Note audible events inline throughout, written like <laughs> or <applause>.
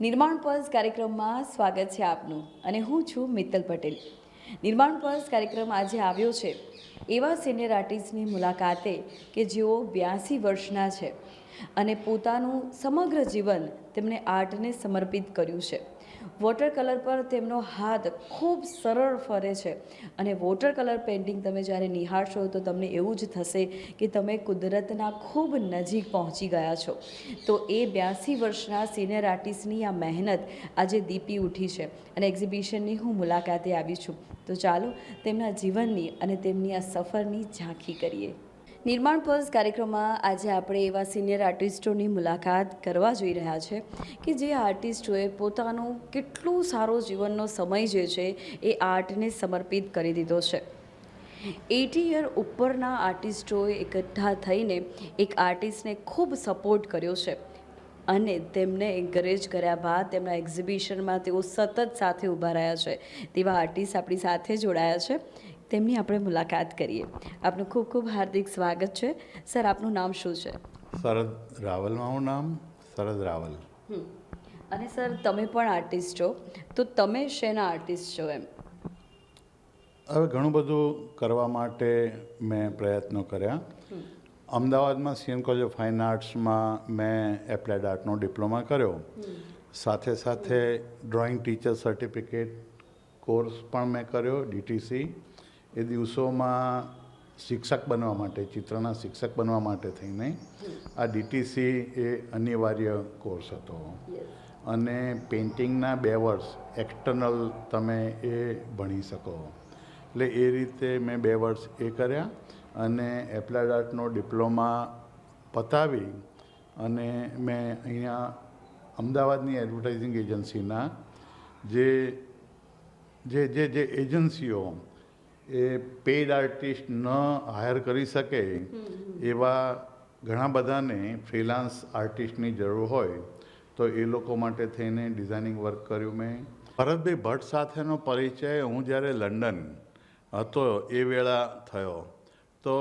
નિર્માણ પર્સ કાર્યક્રમમાં સ્વાગત છે આપનું અને હું છું મિત્તલ પટેલ. નિર્માણ પર્સ કાર્યક્રમ આજે આવ્યો છે. એવા સિનિયર આર્ટિસ્ટની મુલાકાતે કે જેઓ બ્યાસી વર્ષના છે અને પોતાનું સમગ્ર જીવન તેમણે આર્ટને સમર્પિત કર્યું છે. વોટર કલર પર તેમનો હાથ ખૂબ સરળ ફરે છે. અને વોટર કલર પેઇન્ટિંગ તમે જ્યારે નિહાળશો તો તમને એવું જ થશે કે તમે કુદરતના ખૂબ નજીક પહોંચી ગયા છો. તો એ બ્યાસી વર્ષના સિનિયર આર્ટિસ્ટની આ મહેનત આજે દીપી ઉઠી છે અને એક્ઝિબિશનની હું મુલાકાતે આવી છું. તો ચાલો તેમના જીવનની અને તેમની આ સફરની ઝાંખી કરીએ. નિર્માણ પર્સ કાર્યક્રમમાં આજે આપણે એવા સિનિયર આર્ટિસ્ટોની મુલાકાત કરવા જઈ રહ્યા છે કે જે આર્ટિસ્ટોએ પોતાનો કેટલું સારો જીવનનો સમય જે છે એ આર્ટને સમર્પિત કરી દીધો છે. એટી યર ઉપરના આર્ટિસ્ટોએ એકઠા થઈને એક આર્ટિસ્ટને ખૂબ સપોર્ટ કર્યો છે અને તેમને એન્કરેજ કર્યા બાદ તેમના એક્ઝિબિશનમાં તેઓ સતત સાથે ઊભા રહ્યા છે. તેવા આર્ટિસ્ટ આપણી સાથે જોડાયા છે. તેમની આપણે મુલાકાત કરીએ. આપનું ખૂબ ખૂબ હાર્દિક સ્વાગત છે. સર આપનું નામ શું છે? શરદ રાવલ મારું નામ શરદ રાવલ. અને સર તમે પણ આર્ટિસ્ટ છો. તો તમે શેના આર્ટિસ્ટ છો એમ? હવે ઘણું બધું કરવા માટે મેં પ્રયત્નો કર્યા. અમદાવાદમાં સીએમ કોલેજ ઓફ ફાઇન આર્ટ્સમાં મેં એપ્લાઇડ આર્ટનો ડિપ્લોમા કર્યો. સાથે સાથે ડ્રોઈંગ ટીચર સર્ટિફિકેટ કોર્સ પણ મેં કર્યો ડીટીસી એ દિવસોમાં શિક્ષક બનવા માટે ચિત્રના શિક્ષક બનવા માટે થઈને આ ડીટીસી એ અનિવાર્ય કોર્સ હતો. અને પેઇન્ટિંગના બે વર્ષ એક્સટર્નલ તમે એ ભણી શકો. એટલે એ રીતે મેં બે વર્ષ એ કર્યા અને એપ્લાઇડ આર્ટનો ડિપ્લોમા પતાવી અને મેં અહીંયા અમદાવાદની એડવર્ટાઇઝિંગ એજન્સીના જે જે જે જે એજન્સીઓ એ પેઇડ આર્ટિસ્ટ ન હાયર કરી શકે એવા ઘણા બધાને ફ્રીલાન્સ આર્ટિસ્ટની જરૂર હોય તો એ લોકો માટે થઈને ડિઝાઇનિંગ વર્ક કર્યું મેં. ભરતભાઈ ભટ્ટ સાથેનો પરિચય હું જ્યારે લંડન હતો એ વેળા થયો. તો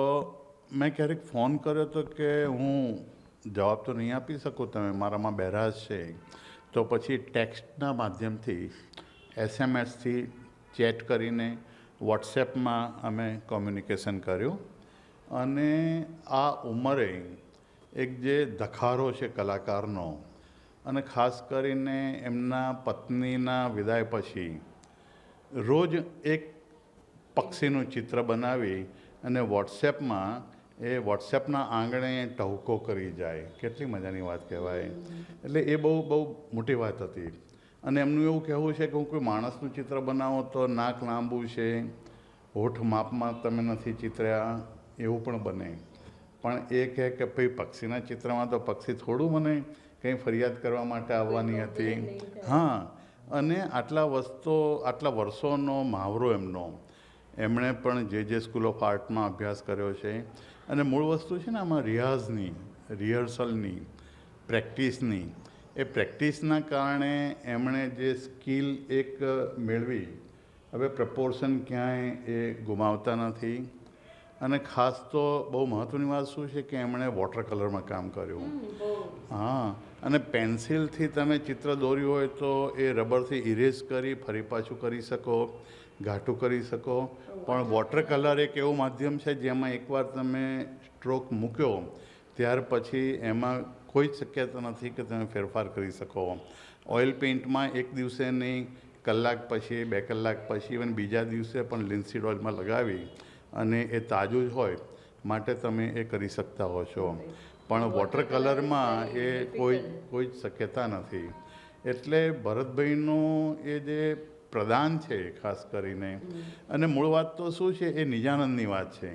મેં ક્યારેક ફોન કર્યો તો કે હું જવાબ તો નહીં આપી શકું તમે મારામાં બહેરાશ છે. તો પછી ટેક્સ્ટના માધ્યમથી એસએમએસથી ચેટ કરીને વોટ્સએપમાં અમે કોમ્યુનિકેશન કર્યું. અને આ ઉંમરે એક જે ધખારો છે કલાકારનો અને ખાસ કરીને એમના પત્નીના વિદાય પછી રોજ એક પક્ષીનું ચિત્ર બનાવી અને વોટ્સએપમાં એ વોટ્સએપના આંગણે ટહુકો કરી જાય. કેટલી મજાની વાત કહેવાય. એટલે એ બહુ બહુ મોટી વાત હતી. અને એમનું એવું કહેવું છે કે હું કોઈ માણસનું ચિત્ર બનાવો તો નાક લાંબુ છે હોઠ માપમાં તમે નથી ચિત્ર્યા એવું પણ બને. પણ એ કહે કે ભાઈ પક્ષીના ચિત્રમાં તો પક્ષી થોડું મને કંઈ ફરિયાદ કરવા માટે આવવાની હતી. હા અને આટલા વસ્તુ આટલા વર્ષોનો મહાવરો એમનો. એમણે પણ જે જે સ્કૂલ ઓફ આર્ટમાં અભ્યાસ કર્યો છે. અને મૂળ વસ્તુ છે ને આમાં રિયાઝની રિહર્સલની પ્રેક્ટિસની. એ પ્રેક્ટિસના કારણે એમણે જે સ્કિલ એક મેળવી હવે પ્રપોર્શન ક્યાંય એ ગુમાવતા નથી. અને ખાસ તો બહુ મહત્ત્વની વાત શું છે કે એમણે વોટર કલરમાં કામ કર્યું. હા અને પેન્સિલથી તમે ચિત્ર દોર્યું હોય તો એ રબરથી ઇરેઝ કરી ફરી પાછું કરી શકો ઘાટું કરી શકો. પણ વોટર કલર એક એવું માધ્યમ છે જેમાં એકવાર તમે સ્ટ્રોક મૂક્યો ત્યાર પછી એમાં કોઈ જ શક્યતા નથી કે તમે ફેરફાર કરી શકો. ઓઇલ પેઇન્ટમાં એક દિવસે નહીં કલાક પછી બે કલાક પછી ઇવન બીજા દિવસે પણ લિન્સીડ ઓઇલમાં લગાવી અને એ તાજું જ હોય માટે તમે એ કરી શકતા હો છો. પણ વોટર કલરમાં એ કોઈ કોઈ જ શક્યતા નથી. એટલે ભરતભાઈનું એ જે પ્રદાન છે ખાસ કરીને અને મૂળ વાત તો શું છે એ નિજાનંદની વાત છે.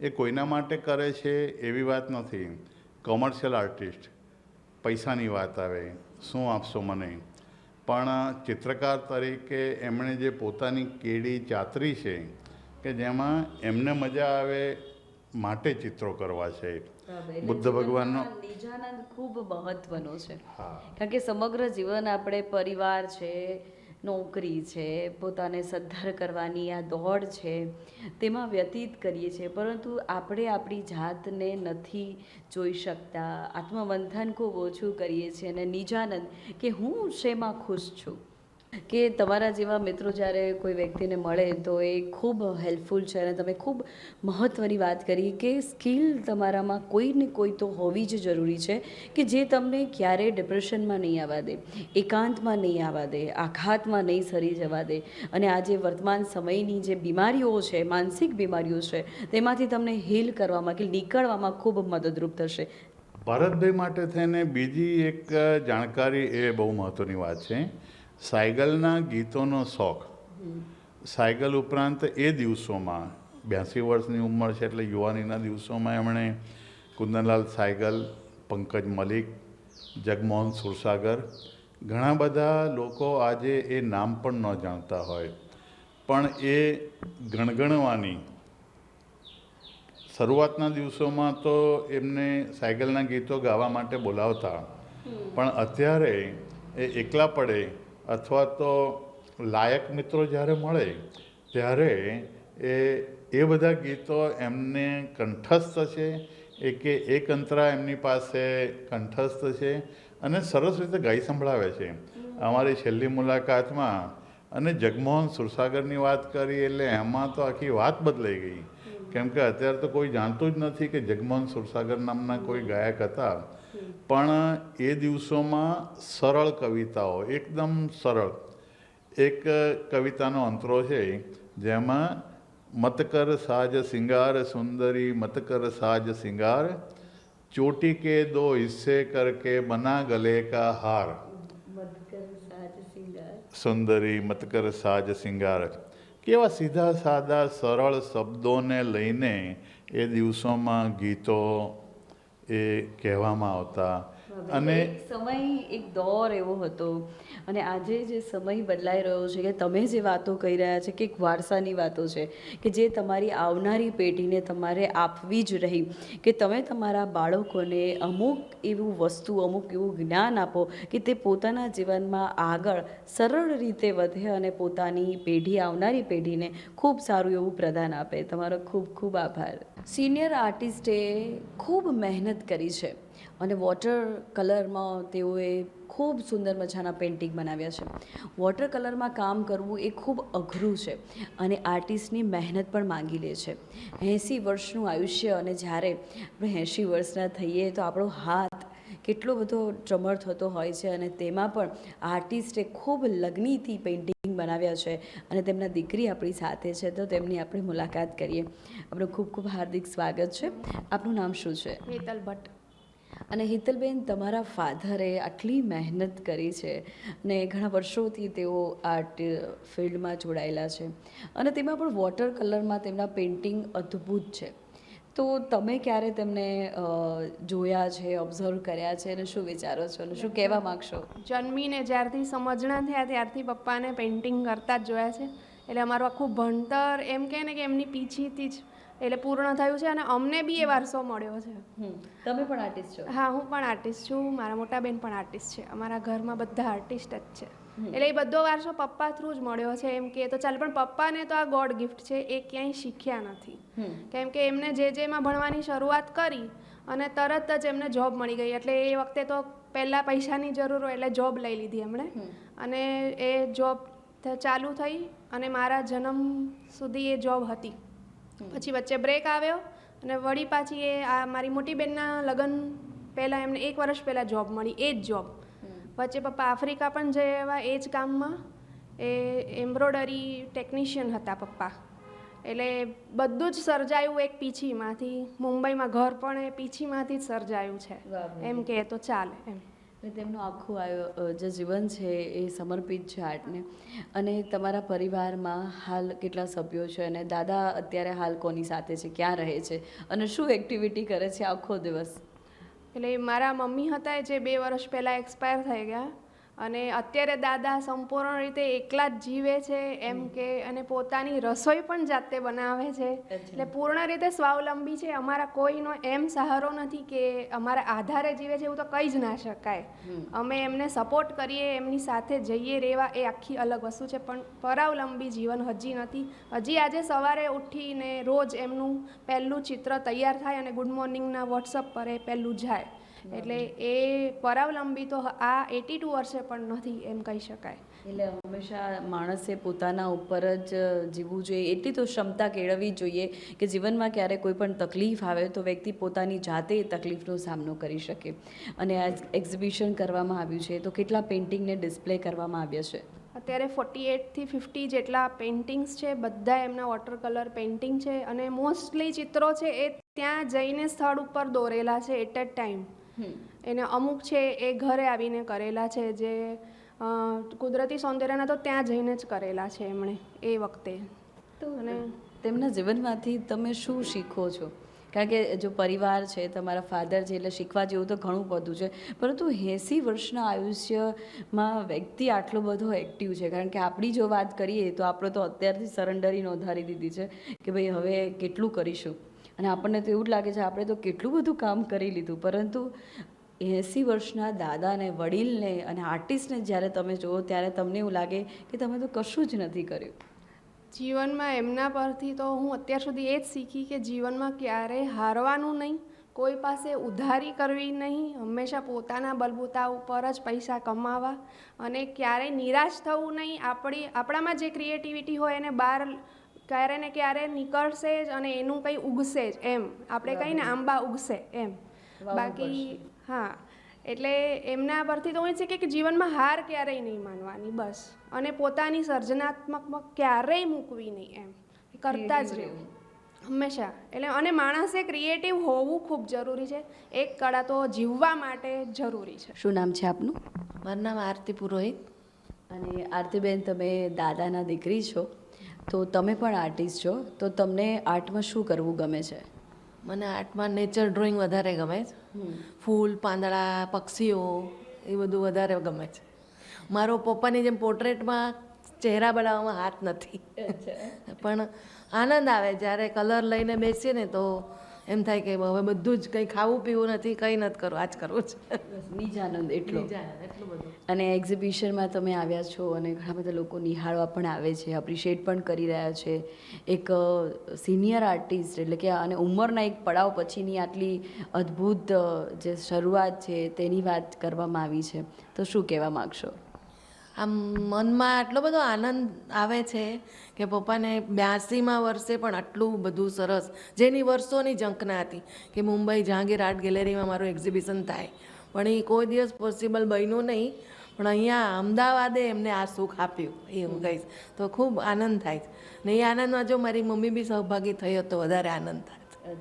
એ કોઈના માટે કરે છે એવી વાત નથી. કોમર્શિયલ આર્ટિસ્ટ પૈસાની વાત આવે શું આપશો મને? પણ ચિત્રકાર તરીકે એમણે જે પોતાની કેડી ચાતરી છે કે જેમાં એમને મજા આવે માટે ચિત્રો કરવા છે. બુદ્ધ ભગવાનનો નિજાનંદ ખૂબ મહત્વનો છે. કારણ કે સમગ્ર જીવન આપણે પરિવાર છે નોકરી છે, પોતાને સદ્ધર કરવાની આ દોડ છે, તેમાં વ્યતીત કરીએ છીએ. પરંતુ આપણે આપણી જાતને નથી જોઈ શકતા. આત્મમંથન ખૂબ ઓછું કરીએ છીએ અને નિજાનંદ કે હું શેમાં ખુશ છું? કે તમારા જેવા મિત્રો જ્યારે કોઈ વ્યક્તિને મળે તો એ ખૂબ હેલ્પફુલ છે અને તમે ખૂબ મહત્ત્વની વાત કરી કે સ્કિલ તમારામાં કોઈ ને કોઈ તો હોવી જ જરૂરી છે કે જે તમને ક્યારેય ડિપ્રેશનમાં નહીં આવવા દે, એકાંતમાં નહીં આવવા દે, આઘાતમાં નહીં સરી જવા દે અને આજે વર્તમાન સમયની જે બીમારીઓ છે, માનસિક બીમારીઓ છે, તેમાંથી તમને હીલ કરવામાં કે નીકળવામાં ખૂબ મદદરૂપ થશે. ભારતભાઈ માટે થઈને બીજી એક જાણકારી એ બહુ મહત્ત્વની વાત છે. સાયગલના ગીતોનો શોખ. સાયકલ ઉપરાંત એ દિવસોમાં બ્યાસી વર્ષની ઉંમર છે એટલે યુવાનીના દિવસોમાં એમણે કુંદનલાલ સાયગલ પંકજ મલિક જગમોહન સુરસાગર ઘણા બધા લોકો આજે એ નામ પણ ન જાણતા હોય. પણ એ ગણગણવાની શરૂઆતના દિવસોમાં તો એમને સાયકલના ગીતો ગાવા માટે બોલાવતા. પણ અત્યારે એ એકલા પડે અથવા તો લાયક મિત્રો જ્યારે મળે, ત્યારે એ એ બધા ગીતો એમને કંઠસ્થ છે, એ કે એક અંતરા એમની પાસે કંઠસ્થ છે અને સરસ રીતે ગાઈ સંભળાવે છે. અમારી છેલ્લી મુલાકાતમાં અને જગમોહન સુરસાગરની વાત કરી એટલે એમાં તો આખી વાત બદલાઈ ગઈ. કેમ કે અત્યારે તો કોઈ જાણતું જ નથી કે જગમોહન સુરસાગર નામના કોઈ ગાયક હતા. પણ એ દિવસોમાં સરળ કવિતાઓ એકદમ સરળ. એક કવિતાનો અંતરો છે જેમાં મતકર સાજ સિંગાર સુંદરી મતકર સાજ સિંગાર ચોટી કે દો હિસ્સે કરકે બના ગલે કા હાર. સુંદરી મતકર સાજ સિંગાર કેવા સીધા સાદા સરળ શબ્દોને લઈને એ દિવસોમાં ગીતો એ કહેવામાં આવતા અને સમય એક દોર એવો હતો. અને આજે જે સમય બદલાઈ રહ્યો છે કે તમે જે વાતો કહી રહ્યા છે કે એક વારસાની વાતો છે કે જે તમારી આવનારી પેઢીને તમારે આપવી જ રહી કે તમે તમારા બાળકોને અમુક એવું વસ્તુ અમુક એવું જ્ઞાન આપો કે તે પોતાના જીવનમાં આગળ સરળ રીતે વધે અને પોતાની પેઢી આવનારી પેઢીને ખૂબ સારું એવું પ્રદાન આપે. તમારો ખૂબ ખૂબ આભાર. સિનિયર આર્ટિસ્ટે ખૂબ મહેનત કરી છે. અને વોટર કલરમાં તેઓએ ખૂબ સુંદર મજાના પેઇન્ટિંગ બનાવ્યા છે. વોટર કલરમાં કામ કરવું એ ખૂબ અઘરું છે અને આર્ટિસ્ટની મહેનત પણ માંગી લે છે. એંસી વર્ષનું આયુષ્ય અને જ્યારે આપણે એંસી વર્ષના થઈએ તો આપણો હાથ કેટલો બધો ચમર થતો હોય છે અને તેમાં પણ આર્ટિસ્ટે ખૂબ લગ્નીથી પેઇન્ટિંગ બનાવ્યા છે અને તેમના દીકરી આપણી સાથે છે તો તેમની આપણે મુલાકાત કરીએ. આપણું ખૂબ ખૂબ હાર્દિક સ્વાગત છે. આપનું નામ શું છે? હેતલ ભટ્ટ. અને હિતલબેન, તમારા ફાધરે આટલી મહેનત કરી છે ને ઘણા વર્ષોથી તેઓ આર્ટ ફિલ્ડમાં જોડાયેલા છે અને તેમાં પણ વોટર કલરમાં તેમના પેઇન્ટિંગ અદ્ભુત છે. તો તમે ક્યારે તેમને જોયા છે, ઓબ્ઝર્વ કર્યા છે અને શું વિચારો છો અને શું કહેવા માગશો? જન્મીને જ્યારથી સમજણા થયા ત્યારથી પપ્પાને પેઇન્ટિંગ કરતા જ જોયા છે. એટલે અમારું આખું ભણતર એમ કહે ને કે એમની પીછીથી જ એટલે પૂર્ણ થયું છે અને અમને બી એ વારસો મળ્યો છે. તમે પણ આર્ટિસ્ટ છો? હા હું પણ આર્ટિસ્ટ છું. મારા મોટા બેન પણ આર્ટિસ્ટ છે. અમારા ઘરમાં બધા આર્ટિસ્ટ જ છે. એટલે એ બધો વારસો પપ્પા થ્રુ જ મળ્યો છે. એમ કે તો ચાલ પણ પપ્પાને તો આ ગોડ ગિફ્ટ છે. એ ક્યાંય શીખ્યા નથી. કેમ કે એમને જે જેમાં ભણવાની શરૂઆત કરી અને તરત જ એમને જોબ મળી ગઈ. એટલે એ વખતે તો પહેલાં પૈસાની જરૂર હોય એટલે જોબ લઈ લીધી એમણે. અને એ જોબ ચાલુ થઈ અને મારા જન્મ સુધી એ જોબ હતી. પછી વચ્ચે બ્રેક આવ્યો અને વળી પાછી એ આ મારી મોટી બેનના લગ્ન પહેલાં એમને એક વર્ષ પહેલાં જોબ મળી એ જ જોબ વચ્ચે પપ્પા આફ્રિકા પણ જઈ આવ્યા એ જ કામમાં. એ એમ્બ્રોડરી ટેકનિશિયન હતા પપ્પા. એટલે બધું જ સર્જાયું એક પીછીમાંથી. મુંબઈમાં ઘર પણ એ પીછીમાંથી જ સર્જાયું છે. એમ કે તો ચાલે એમ. અને તેમનું આખું આયો જે જીવન છે એ સમર્પિત છે આર્ટને. અને તમારા પરિવારમાં હાલ કેટલા સભ્યો છે અને દાદા અત્યારે હાલ કોની સાથે છે, ક્યાં રહે છે અને શું એક્ટિવિટી કરે છે આખો દિવસ? એટલે મારા મમ્મી હતા જે બે વર્ષ પહેલાં એક્સપાયર થઈ ગયા. અને અત્યારે દાદા સંપૂર્ણ રીતે એકલા જ જીવે છે એમ કે અને પોતાની રસોઈ પણ જાતે બનાવે છે. એટલે પૂર્ણ રીતે સ્વાવલંબી છે. અમારા કોઈનો એમ સહારો નથી કે અમારા આધારે જીવે છે એવું તો કહી જ ના શકાય. અમે એમને સપોર્ટ કરીએ એમની સાથે જઈએ રહેવા એ આખી અલગ વસ્તુ છે. પણ પરાવલંબી જીવન હજી નથી. હજી આજે સવારે ઉઠીને રોજ એમનું પહેલું ચિત્ર તૈયાર થાય અને ગુડ મોર્નિંગના વોટ્સઅપ પર એ પહેલું જાય. એટલે એ પરાવલંબી તો આ એટી ટુ વર્ષે પણ નથી એમ કહી શકાય. એટલે હંમેશા માણસે પોતાના ઉપર જ જીવવું જોઈએ. એટલી તો ક્ષમતા કેળવવી જોઈએ કે જીવનમાં ક્યારે કોઈ પણ તકલીફ આવે તો વ્યક્તિ પોતાની જાતે એ તકલીફનો સામનો કરી શકે. અને આ એક્ઝિબિશન કરવામાં આવ્યું છે તો કેટલા પેઇન્ટિંગને ડિસ્પ્લે કરવામાં આવ્યા છે? અત્યારે ફોર્ટી એટથી ફિફ્ટી જેટલા પેઇન્ટિંગ્સ છે બધા એમના વોટર કલર પેઇન્ટિંગ છે અને મોસ્ટલી ચિત્રો છે એ ત્યાં જઈને સ્થળ ઉપર દોરેલા છે એટ અ ટાઈમ એને અમુક છે એ ઘરે આવીને કરેલા છે જે કુદરતી સૌંદર્યના તો ત્યાં જઈને જ કરેલા છે એમણે એ વખતે. તો અને તેમના જીવનમાંથી તમે શું શીખો છો? કારણ કે જો પરિવાર છે તમારા ફાધર છે એટલે શીખવા જેવું તો ઘણું બધું છે. પરંતુ એંસી વર્ષના આયુષ્યમાં વ્યક્તિ આટલો બધો એક્ટિવ છે. કારણ કે આપણી જો વાત કરીએ તો આપણે તો અત્યારથી સરેન્ડરી નોંધારી દીધી છે કે ભાઈ હવે કેટલું કરીશું? અને આપણને તો એવું જ લાગે છે, આપણે તો કેટલું બધું કામ કરી લીધું. પરંતુ એંસી વર્ષના દાદાને, વડીલને અને આર્ટિસ્ટને જ્યારે તમે જુઓ, ત્યારે તમને એવું લાગે કે તમે તો કશું જ નથી કર્યું. જીવનમાં એમના પરથી તો હું અત્યાર સુધી એ જ શીખી કે જીવનમાં ક્યારેય હારવાનું નહીં, કોઈ પાસે ઉધારી કરવી નહીં, હંમેશા પોતાના બલબૂતા ઉપર જ પૈસા કમાવા અને ક્યારેય નિરાશ થવું નહીં. આપણી, આપણામાં જે ક્રિએટિવિટી હોય એને બહાર ક્યારે ને ક્યારે નીકળશે જ અને એનું કંઈ ઉગશે જ એમ. આપણે કહીને આંબા ઉગશે એમ. બાકી હા. એટલે એમના પરથી તો હું છે કે જીવનમાં હાર ક્યારેય નહીં માનવાની બસ. અને પોતાની સર્જનાત્મકમાં ક્યારેય મૂકવી નહીં એમ. કરતા જ રહેવું. હંમેશા. એટલે અને માણસે ક્રિએટિવ હોવું ખૂબ જરૂરી છે. એક કળા તો જીવવા માટે જરૂરી છે. શું નામ છે આપનું? મારું નામ આરતી પુરોહિત. અને આરતીબેન તમે દાદાના દીકરી છો. તો તમે પણ આર્ટિસ્ટ છો તો તમને આર્ટમાં શું કરવું ગમે છે? મને આર્ટમાં નેચર ડ્રોઈંગ વધારે ગમે છે. ફૂલ પાંદડા પક્ષીઓ એ બધું વધારે ગમે છે. મારો પપ્પાની જેમ પોર્ટ્રેટમાં ચહેરા બનાવવામાં હાથ નથી. પણ આનંદ આવે જ્યારે કલર લઈને બેસીએ ને તો એમ થાય કે હવે બધું જ કંઈ ખાવું પીવું નથી કંઈ નથી કરવું આ જ કરવું છે. નિજાનંદ એટલો. એટલું બધું. અને એક્ઝિબિશનમાં તમે આવ્યા છો અને ઘણા બધા લોકો નિહાળવા પણ આવે છે અપ્રિશિએટ પણ કરી રહ્યા છે. એક સિનિયર આર્ટિસ્ટ એટલે કે અને ઉંમરના એક પડાવ પછીની આટલી અદ્ભુત જે શરૂઆત છે તેની વાત કરવામાં આવી છે. તો શું કહેવા માગશો? આમ મનમાં આટલો બધો આનંદ આવે છે કે પપ્પાને બ્યાસીમાં વર્ષે પણ આટલું બધું સરસ, જેની વર્ષોની ઝંખના હતી, કે મુંબઈ જહાંગીર આર્ટ ગેલેરીમાં મારું એક્ઝિબિશન થાય. પણ એ કોઈ દિવસ પોસિબલ બન્યું નહીં, પણ અહીંયા અમદાવાદે એમને આ સુખ આપ્યું એ હું કહીશ. તો ખૂબ આનંદ થાય છે. ને એ આનંદમાં જો મારી મમ્મી બી સહભાગી થઈ તો વધારે આનંદ થાય.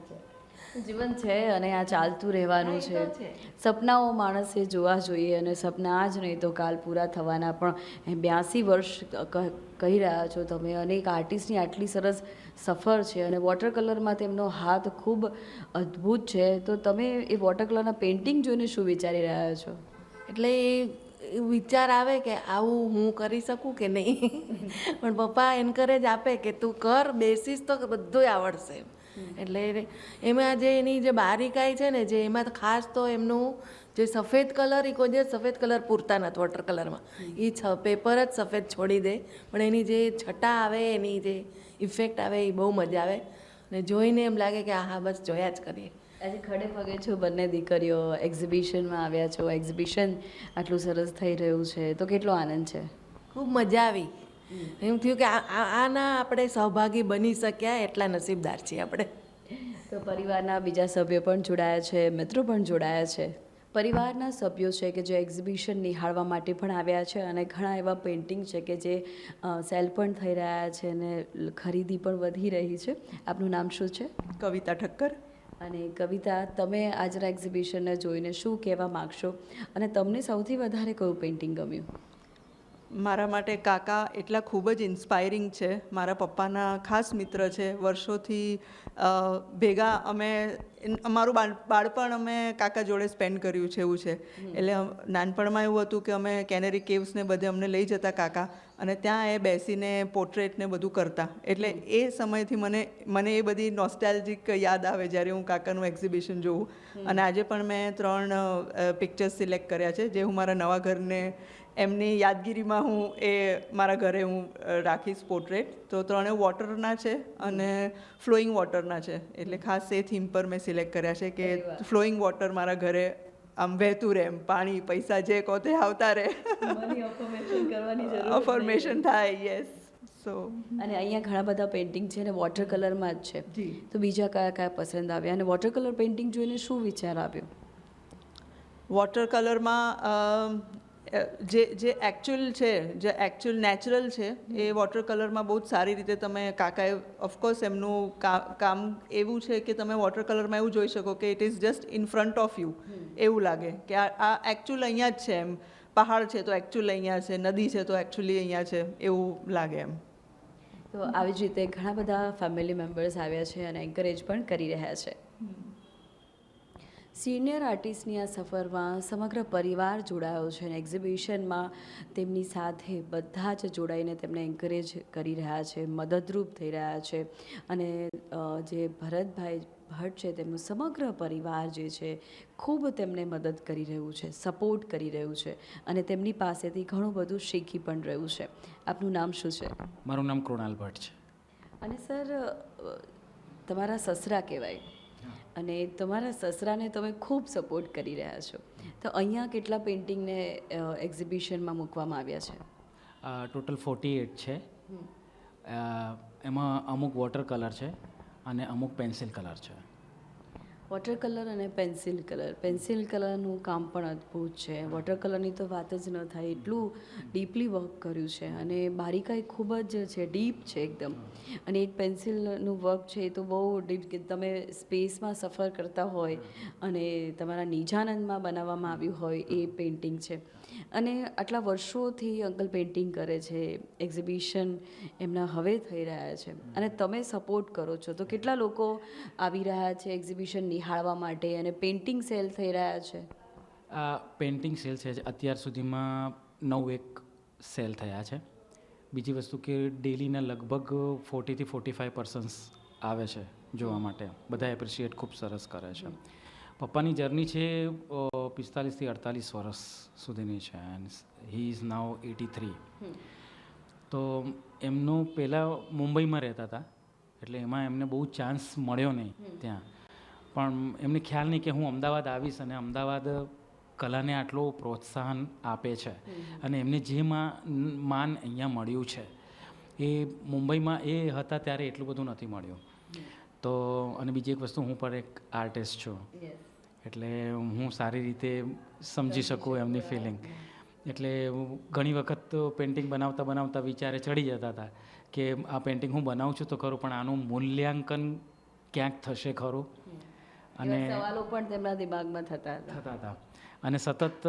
જીવન છે અને આ ચાલતું રહેવાનું છે. સપનાઓ માણસે જોવા જોઈએ અને સપના આજ નહીં તો કાલ પૂરા થવાના. પણ બ્યાસી વર્ષ કહી રહ્યા છો તમે. અને એક આર્ટિસ્ટની આટલી સરસ સફર છે અને વોટર કલરમાં તેમનો હાથ ખૂબ અદ્ભુત છે. તો તમે એ વોટર કલરના પેઇન્ટિંગ જોઈને શું વિચારી રહ્યા છો? એટલે એ વિચાર આવે કે આવું હું કરી શકું કે નહીં? <laughs> પણ પપ્પા એન્કરેજ આપે કે તું કર બેસીસ તો બધું આવડશે. એટલે એમાં જે એની જે બારીકાઈ છે ને જે એમાં ખાસ તો એમનું જે સફેદ કલર એ કોઈ સફેદ કલર પૂરતા નથી વોટર કલરમાં એ છ પેપર જ સફેદ છોડી દે. પણ એની જે છટા આવે એની જે ઇફેક્ટ આવે એ બહુ મજા આવે. ને જોઈને એમ લાગે કે આહા હા બસ જોયા જ કરીએ. આજે ખડે પગે છો બંને દીકરીઓ? એક્ઝિબિશનમાં આવ્યા છો. એક્ઝિબિશન આટલું સરસ થઈ રહ્યું છે. તો કેટલો આનંદ છે? ખૂબ મજા આવી. એમ થયું કે આના આપણે સહભાગી બની શક્યા એટલા નસીબદાર છીએ આપણે. તો પરિવારના બીજા સભ્યો પણ જોડાયા છે મિત્રો પણ જોડાયા છે. પરિવારના સભ્યો છે કે જે એક્ઝિબિશન નિહાળવા માટે પણ આવ્યા છે અને ઘણા એવા પેઇન્ટિંગ છે કે જે સેલ પણ થઈ રહ્યા છે અને ખરીદી પણ વધી રહી છે. આપનું નામ શું છે? કવિતા ઠક્કર. અને કવિતા તમે આજના એક્ઝિબિશનને જોઈને શું કહેવા માગશો? અને તમને સૌથી વધારે કયું પેઇન્ટિંગ ગમ્યું? મારા માટે કાકા એટલા ખૂબ જ ઇન્સ્પાયરિંગ છે. મારા પપ્પાના ખાસ મિત્ર છે. વર્ષોથી ભેગા અમે અમારું બાળ બાળપણ અમે કાકા જોડે સ્પેન્ડ કર્યું છે એવું છે. એટલે નાનપણમાં એવું હતું કે અમે કેનેરી કેવ્સને બધે અમને લઈ જતા કાકા અને ત્યાં એ બેસીને પોર્ટ્રેટ ને બધું કરતા. એટલે એ સમયથી મને મને એ બધી નોસ્ટાલ્જિક યાદ આવે જ્યારે હું કાકાનું એક્ઝિબિશન જોઉં. અને આજે પણ મેં ત્રણ પિક્ચર્સ સિલેક્ટ કર્યા છે. જે હું મારા નવા ઘરને એમની યાદગીરીમાં હું એ મારા ઘરે હું રાખીશ પોર્ટ્રેટ તો ત્રણે વોટરના છે અને ફ્લોઈંગ વોટરના છે. એટલે ખાસ એ થીમ પર મેં સિલેક્ટ કર્યા છે કે ફ્લોઈંગ વોટર મારા ઘરે આમ વહેતું રહે એમ પાણી પૈસા જે કહો તે આવતા રહે. અફર્મેશન થાય યસ સો અને અહીંયા ઘણા બધા પેઇન્ટિંગ છે અને વોટર કલરમાં જ છે. તો બીજા કયા કયા પસંદ આવ્યા? અને વોટર કલર પેઇન્ટિંગ જોઈને શું વિચાર આવ્યો? વોટર કલરમાં જે જે એકચ્યુઅલ છે જે એકચ્યુઅલ નેચરલ છે એ વોટર કલરમાં બહુ જ સારી રીતે તમે કાકાએ ઓફકોર્સ એમનું કામ એવું છે કે તમે વોટર કલરમાં એવું જોઈ શકો કે it is just in front of you એવું લાગે કે આ આ એકચ્યુઅલ અહીંયા જ છે એમ. પહાડ છે તો એકચ્યુઅલ અહીંયા છે નદી છે તો એકચ્યુઅલી અહીંયા છે એવું લાગે એમ. તો આવી જ રીતે ઘણા બધા ફેમિલી મેમ્બર્સ આવ્યા છે અને એન્કરેજ પણ કરી રહ્યા છે. સિનિયર આર્ટિસ્ટની આ સફરમાં સમગ્ર પરિવાર જોડાયો છે અને એક્ઝિબિશનમાં તેમની સાથે બધા જ જોડાઈને તેમને એન્કરેજ કરી રહ્યા છે મદદરૂપ થઈ રહ્યા છે અને જે ભરતભાઈ ભટ્ટ છે તેમનું સમગ્ર પરિવાર જે છે ખૂબ તેમને મદદ કરી રહ્યું છે સપોર્ટ કરી રહ્યું છે અને તેમની પાસેથી ઘણું બધું શીખી પણ રહ્યું છે. આપનું નામ શું છે? મારું નામ કૃણાલ ભટ્ટ છે. અને સર તમારા સસરા કહેવાય. અને તમારા સસરાને તમે ખૂબ સપોર્ટ કરી રહ્યા છો. તો અહીંયા કેટલા પેઇન્ટિંગને એક્ઝિબિશનમાં મૂકવામાં આવ્યા છે? ટોટલ ફોર્ટી એટ છે. એમાં અમુક વોટર કલર છે અને અમુક પેન્સિલ કલર છે. વોટર કલર અને પેન્સિલ કલર પેન્સિલ કલરનું કામ પણ અદ્ભુત છે. વોટર કલરની તો વાત જ ન થાય. એટલું ડીપલી વર્ક કર્યું છે અને બારીકાઈ ખૂબ જ છે ડીપ છે એકદમ. અને એક પેન્સિલનું વર્ક છે એ તો બહુ ડીપ કે તમે સ્પેસમાં સફર કરતા હોય અને તમારા નિજાનંદમાં બનાવવામાં આવ્યું હોય એ પેઇન્ટિંગ છે. અને આટલા વર્ષોથી અંકલ પેઇન્ટિંગ કરે છે એક્ઝિબિશન એમના હવે થઈ રહ્યા છે. અને તમે સપોર્ટ કરો છો. તો કેટલા લોકો આવી રહ્યા છે એક્ઝિબિશન નિહાળવા માટે અને પેઇન્ટિંગ સેલ થઈ રહ્યા છે? આ પેઇન્ટિંગ સેલ છે. અત્યાર સુધીમાં નવ એક સેલ થયા છે. બીજી વસ્તુ કે ડેલીના લગભગ ફોર્ટીથી ફોર્ટી ફાઇવ પર્સન્સ આવે છે જોવા માટે. બધા એપ્રિશિએટ ખૂબ સરસ કરે છે. પપ્પાની જર્ની છે પિસ્તાલીસથી અડતાલીસ વર્ષ સુધીની છે and he is now eighty three તો એમનું પહેલાં મુંબઈમાં રહેતા હતા એટલે એમાં એમને બહુ ચાન્સ મળ્યો નહીં ત્યાં. પણ એમને ખ્યાલ નહીં કે હું અમદાવાદ આવીશ અને અમદાવાદ કલાને આટલું પ્રોત્સાહન આપે છે. અને એમને જે માન અહીંયા મળ્યું છે. એ મુંબઈમાં એ હતા ત્યારે એટલું બધું નથી મળ્યું. તો અને બીજી એક વસ્તુ હું પણ એક આર્ટિસ્ટ છું. એટલે હું સારી રીતે સમજી શકું એમની ફિલિંગ એટલે હું ઘણી વખત પેઇન્ટિંગ બનાવતા બનાવતા વિચારે ચડી જતા હતા કે આ પેઇન્ટિંગ હું બનાવું છું તો ખરું પણ આનું મૂલ્યાંકન ક્યાંક થશે ખરું? અને સવાલો પણ તેમના દિમાગમાં થતા થતા હતા. અને સતત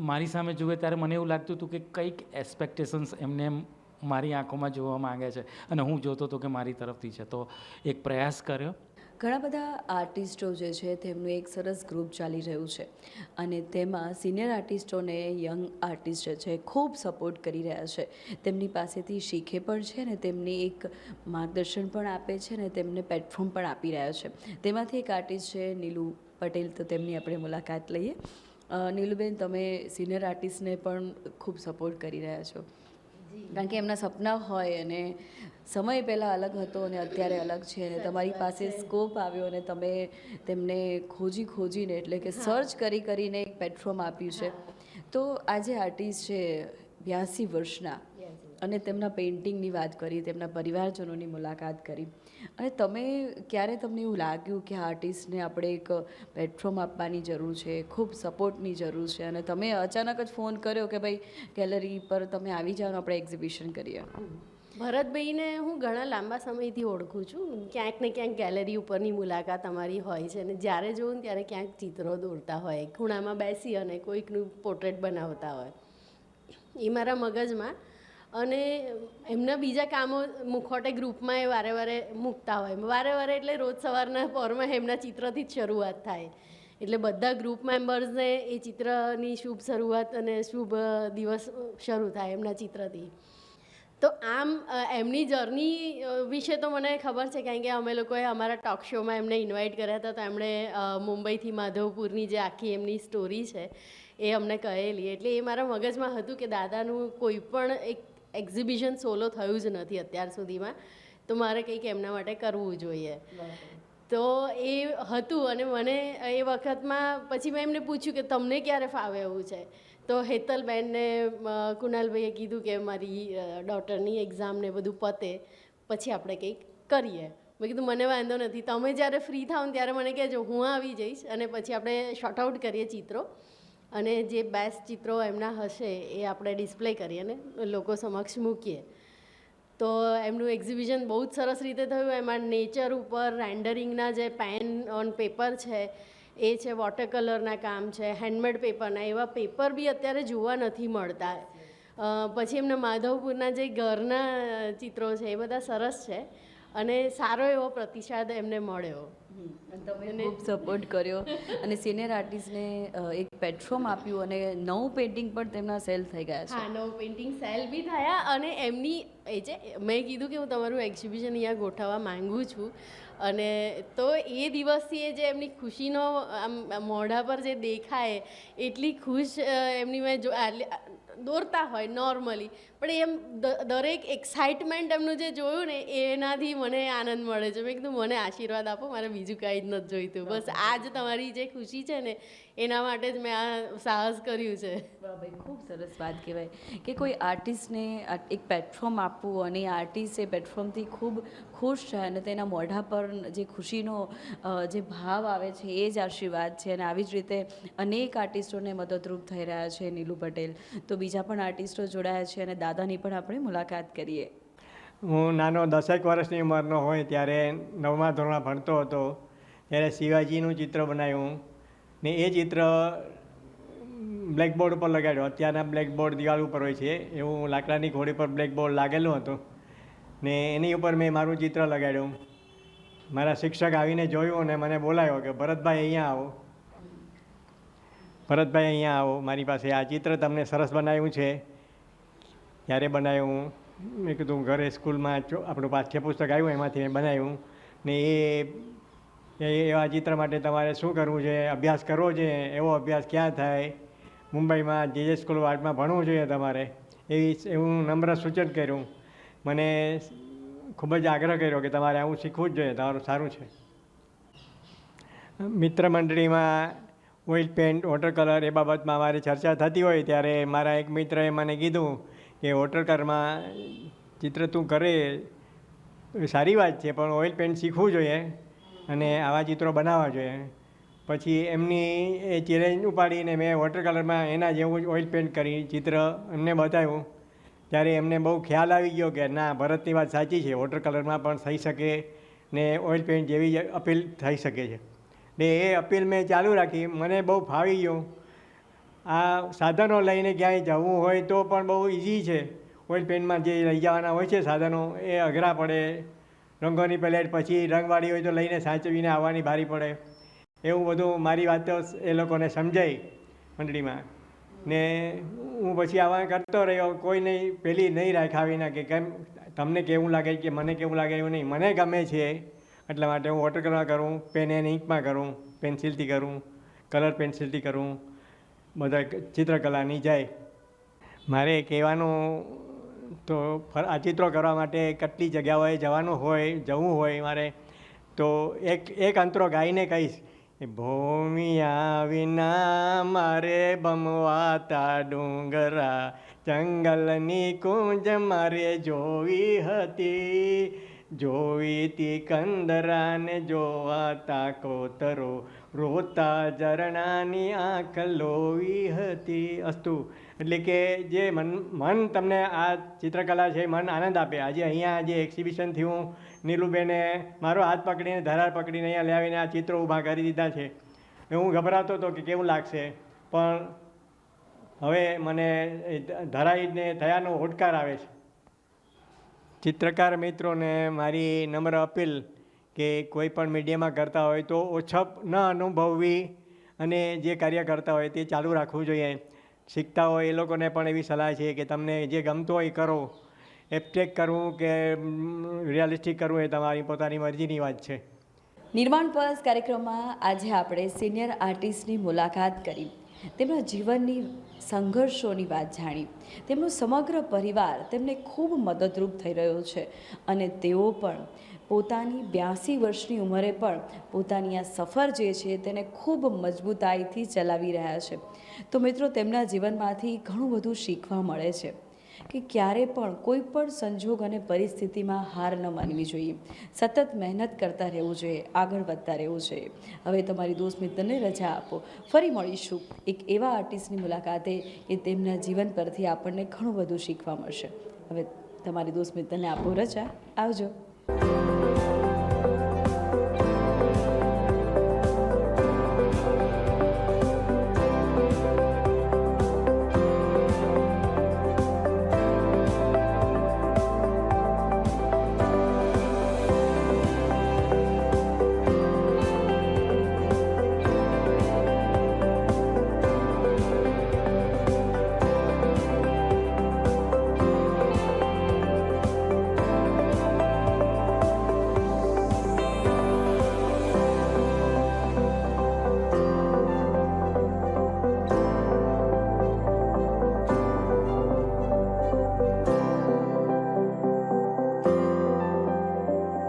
મારી સામે જુએ ત્યારે મને એવું લાગતું હતું કે કંઈક એક્સપેક્ટેશન્સ એમને એમ મારી આંખોમાં જોવા માંગે છે અને હું જોતો હતો કે મારી તરફથી છે. તો એક પ્રયાસ કર્યો. ઘણા બધા આર્ટિસ્ટો જે છે તેમનું એક સરસ ગ્રુપ ચાલી રહ્યું છે અને તેમાં સિનિયર આર્ટિસ્ટોને યંગ આર્ટિસ્ટ જે છે ખૂબ સપોર્ટ કરી રહ્યા છે. તેમની પાસેથી શીખે પણ છે ને તેમને એક માર્ગદર્શન પણ આપે છે ને તેમને પ્લેટફોર્મ પણ આપી રહ્યા છે. તેમાંથી એક આર્ટિસ્ટ છે નીલુ પટેલ, તો તેમની આપણે મુલાકાત લઈએ. નીલુબેન, તમે સિનિયર આર્ટિસ્ટને પણ ખૂબ સપોર્ટ કરી રહ્યા છો. કારણ કે એમના સપના હોય અને સમય પહેલાં અલગ હતો અને અત્યારે અલગ છે અને તમારી પાસે સ્કોપ આવ્યો અને તમે તેમને ખોજી ખોજીને એટલે કે સર્ચ કરી કરીને એક પ્લેટફોર્મ આપ્યું છે. તો આજે આર્ટિસ્ટ છે બ્યાસી વર્ષના અને તેમના પેઇન્ટિંગની વાત કરી, તેમના પરિવારજનોની મુલાકાત કરી. અને તમે, ક્યારે તમને એવું લાગ્યું કે આર્ટિસ્ટને આપણે એક પ્લેટફોર્મ આપવાની જરૂર છે, ખૂબ સપોર્ટની જરૂર છે? અને તમે અચાનક જ ફોન કર્યો કે ભાઈ ગેલેરી પર તમે આવી જાઓ આપણે એક્ઝિબિશન કરીએ? ભરતભાઈને હું ઘણા લાંબા સમયથી ઓળખું છું. ક્યાંક ને ક્યાંક ગેલેરી ઉપરની મુલાકાત અમારી હોય છે અને જ્યારે જોઉં ત્યારે ક્યાંક ચિત્રો દોરતા હોય, ખૂણામાં બેસી અને કોઈકનું પોર્ટ્રેટ બનાવતા હોય. એ મારા મગજમાં અને એમના બીજા કામો મુખોટે ગ્રુપમાં એ વારે વારે મૂકતા હોય. વારે વારે એટલે રોજ સવારના પોરમાં એમના ચિત્રથી જ શરૂઆત થાય. એટલે બધા ગ્રુપ મેમ્બર્સને એ ચિત્રની શુભ શરૂઆત અને શુભ દિવસ શરૂ થાય એમના ચિત્રથી. તો આમ એમની જર્ની વિશે તો મને ખબર છે કારણ કે અમે લોકોએ અમારા ટોક શોમાં એમને ઇન્વાઇટ કર્યા હતા તો એમણે મુંબઈથી માધવપુરની જે આખી એમની સ્ટોરી છે એ અમને કહેલી. એટલે એ મારા મગજમાં હતું કે દાદાનું કોઈ પણ એક એક્ઝિબિશન સોલો થયું જ નથી અત્યાર સુધીમાં. તો મારે કંઈક એમના માટે કરવું જોઈએ. તો એ હતું અને મને એ વખતમાં પછી મેં એમને પૂછ્યું કે તમને ક્યારે ફાવે એવું છે? તો હેતલબેનને કુણાલભાઈએ કીધું કે મારી ડોટરની એક્ઝામને બધું પતે. પછી આપણે કંઈક કરીએ. મેં કીધું મને વાંધો નથી. તમે જ્યારે ફ્રી થાવ ત્યારે મને કહેજો. હું આવી જઈશ અને પછી આપણે શોર્ટ આઉટ કરીએ ચિત્રો. અને જે બેસ્ટ ચિત્રો એમના હશે એ આપણે ડિસ્પ્લે કરીએ અને લોકો સમક્ષ મૂકીએ. તો એમનું એક્ઝિબિશન બહુ જ સરસ રીતે થયું. એમાં નેચર ઉપર રેન્ડરિંગના જે પેન ઓન પેપર છે, એ છે વોટર કલરના કામ છે હેન્ડમેડ પેપરના એવા પેપર બી અત્યારે જોવા નથી મળતા. પછી એમના માધવપુરના જે ઘરના ચિત્રો છે એ બધા સરસ છે. અને સારો એવો પ્રતિસાદ એમને મળ્યો. તમે ખૂબ સપોર્ટ કર્યો. અને સિનિયર આર્ટિસ્ટને એક પ્લેટફોર્મ આપ્યું અને નવું પેઇન્ટિંગ પણ તેમના સેલ થઈ ગયા છે. હા નવ પેઇન્ટિંગ સેલ બી થયા અને એમની એ જે મેં કીધું કે હું તમારું એક્ઝિબિશન અહીંયા ગોઠવવા માંગુ છું. અને તો એ દિવસથી એ જે એમની ખુશીનો આમ મોઢા પર જે દેખાય એટલી ખુશ એમની મેં જો દોરતા હોય નોર્મલી પણ એમ દરેક એક્સાઇટમેન્ટ એમનું જે જોયું ને, એનાથી મને આનંદ મળે છે. મેં કીધું, મને આશીર્વાદ આપો, મારે બીજું કાંઈ જ નથી જોઈતું. બસ આ જ તમારી જે ખુશી છે ને એના માટે જ મેં આ સાહસ કર્યું છે. ભાઈ ખૂબ સરસ વાત કહેવાય કે કોઈ આર્ટિસ્ટને એક પ્લેટફોર્મ આપવું અને એ આર્ટિસ્ટ એ પ્લેટફોર્મથી ખૂબ ખુશ થાય અને તેના મોઢા પર જે ખુશીનો જે ભાવ આવે છે એ જ આશીર્વાદ છે અને આવી જ રીતે અનેક આર્ટિસ્ટોને મદદરૂપ થઈ રહ્યા છે નીલુ પટેલ. તો બીજા પણ આર્ટિસ્ટો જોડાયા છે અને દાદાની પણ આપણે મુલાકાત કરીએ. હું નાનો દસેક વર્ષની ઉંમરનો હોય ત્યારે નવમા ધોરણમાં ભણતો હતો. ત્યારે શિવાજીનું ચિત્ર બનાવ્યું. ને એ ચિત્ર બ્લેકબોર્ડ ઉપર લગાડ્યું. અત્યારના બ્લેકબોર્ડ દિવાલ ઉપર હોય છે. એવું લાકડાની ઘોડી પર બ્લેકબોર્ડ લાગેલું હતું. ને એની ઉપર મેં મારું ચિત્ર લગાડ્યું. મારા શિક્ષક આવીને જોયું અને મને બોલાવ્યો કે, ભરતભાઈ, અહીંયા આવો. ભરતભાઈ, અહીંયા આવો. મારી પાસે આ ચિત્ર તમને સરસ બનાવ્યું છે. ક્યારે બનાવ્યું? મેં કીધું ઘરે સ્કૂલમાં આપણું પાઠ્યપુસ્તક આવ્યું, એમાંથી મેં બનાવ્યું. ને એ એવા ચિત્ર માટે તમારે શું કરવું છે અભ્યાસ કરવો છે એવો અભ્યાસ ક્યાં થાય? મુંબઈમાં જે જે સ્કૂલ આર્ટમાં ભણવું જોઈએ તમારે? એવી એવું નમ્ર સૂચન કર્યું. મને ખૂબ જ આગ્રહ કર્યો કે તમારે આવું શીખવું જ જોઈએ. તમારું સારું છે. મિત્ર મંડળીમાં ઓઇલ પેન્ટ, વોટર કલર એ બાબતમાં મારી ચર્ચા થતી હોય ત્યારે મારા એક મિત્રએ મને કીધું કે વોટર કલરમાં ચિત્ર તું કરે. સારી વાત છે, પણ ઓઇલ પેન્ટ શીખવું જોઈએ. અને આવા ચિત્રો બનાવવા જોઈએ. પછી એમની એ ચેલેન્જ ઉપાડીને મેં વોટર કલરમાં એના જેવું જ ઓઇલ પેન્ટ કરી, ચિત્ર એમને બતાવ્યું. ત્યારે એમને બહુ ખ્યાલ આવી ગયો કે ના, ભરતની વાત સાચી છે વોટર કલરમાં પણ થઈ શકે ને ઓઇલ પેન્ટ જેવી જ અપીલ થઈ શકે છે. ને એ અપીલ મેં ચાલુ રાખી, મને બહુ ફાવી ગયું. આ સાધનો લઈને ક્યાંય જવું હોય તો પણ બહુ ઇઝી છે. ઓઇલ પેન્ટમાં જે લઈ જવાના હોય છે સાધનો, એ અઘરા પડે. રંગોની પેલેટ પછી રંગવાળી હોય તો લઈને સાચવીને આવવાની ભારી પડે. એવું બધું મારી વાત એ લોકોને સમજાઈ મંડળીમાં. ને હું પછી આવા કરતો રહ્યો, કોઈ નહીં, પેલી નહીં રાખાવીના કે કેમ, તમને કેવું લાગે કે મને કેવું લાગે એવું નહીં, મને ગમે છે. એટલા માટે હું વોટર કલર કરું પેન એન્ડ ઇંકમાં કરું, પેન્સિલથી કરું કલર પેન્સિલથી કરું, બધા ચિત્રકલાની જાય. મારે કહેવાનું તો આ ચિત્રો કરવા માટે કેટલી જગ્યાઓએ જવાનું હોય, જવું હોય મારે, તો એક એક અંતરો ગાઈને કહીશ ભૂમિયા વિના મારે બમવાતા ડુંગરા, જંગલની કુંજ મારે જોવી હતી, જોવી તી કંદરાને જોવાતા કોતરો રોતા ઝરણાની આંખ લોવી હતી અસ્તુ. એટલે કે જે મન મન તમને આ ચિત્રકલા છે મન આનંદ આપે. આજે અહીંયા જે એક્ઝિબિશન થયું, નીલુબેને મારો હાથ પકડીને, ધરાર પકડીને અહીંયા લાવીને આ ચિત્રો ઊભા કરી દીધા છે. હું ગભરાતો હતો કે કેવું લાગશે. પણ હવે મને ધરાઈને થયાનો હોટકાર આવે છે. ચિત્રકાર મિત્રોને મારી નમ્ર અપીલ કે કોઈ પણ મીડિયામાં કરતા હોય તો ઓછપ ન અનુભવવી અને જે કાર્ય કરતા હોય તે ચાલુ રાખવું જોઈએ. શીખતા હોય એ લોકોને પણ એવી સલાહ છે કે તમને જે ગમતું હોય એ કરો. એબટેક કરવું કે રિયાલિસ્ટિક કરવું એ તમારી પોતાની મરજીની વાત છે. નિર્માણ પર્સ કાર્યક્રમમાં આજે આપણે સિનિયર આર્ટિસ્ટની મુલાકાત કરી. તેમના જીવનની સંઘર્ષોની વાત જાણી. તેમનો સમગ્ર પરિવાર તેમને ખૂબ મદદરૂપ થઈ રહ્યો છે અને તેઓ પણ પોતાની બ્યાસી વર્ષની ઉંમરે પણ પોતાની આ સફર જે છે તેને ખૂબ મજબૂતાઈથી ચલાવી રહ્યા છે. તો મિત્રો, તેમના જીવનમાંથી ઘણું બધું શીખવા મળે છે કે ક્યારે પણ કોઈ પણ સંજોગ અને પરિસ્થિતિમાં હાર ન માનવી જોઈએ. સતત મહેનત કરતા રહેવું જોઈએ, આગળ વધતા રહેવું જોઈએ. હવે તમારી દોસ્ત મિત્રને રજા આપો. ફરી મળીશું એક એવા આર્ટિસ્ટની મુલાકાતે કે તેમના જીવન પરથી આપણને ઘણું બધું શીખવા મળશે. હવે તમારી દોસ્ત મિત્રને આપો રજા. આવજો. うん。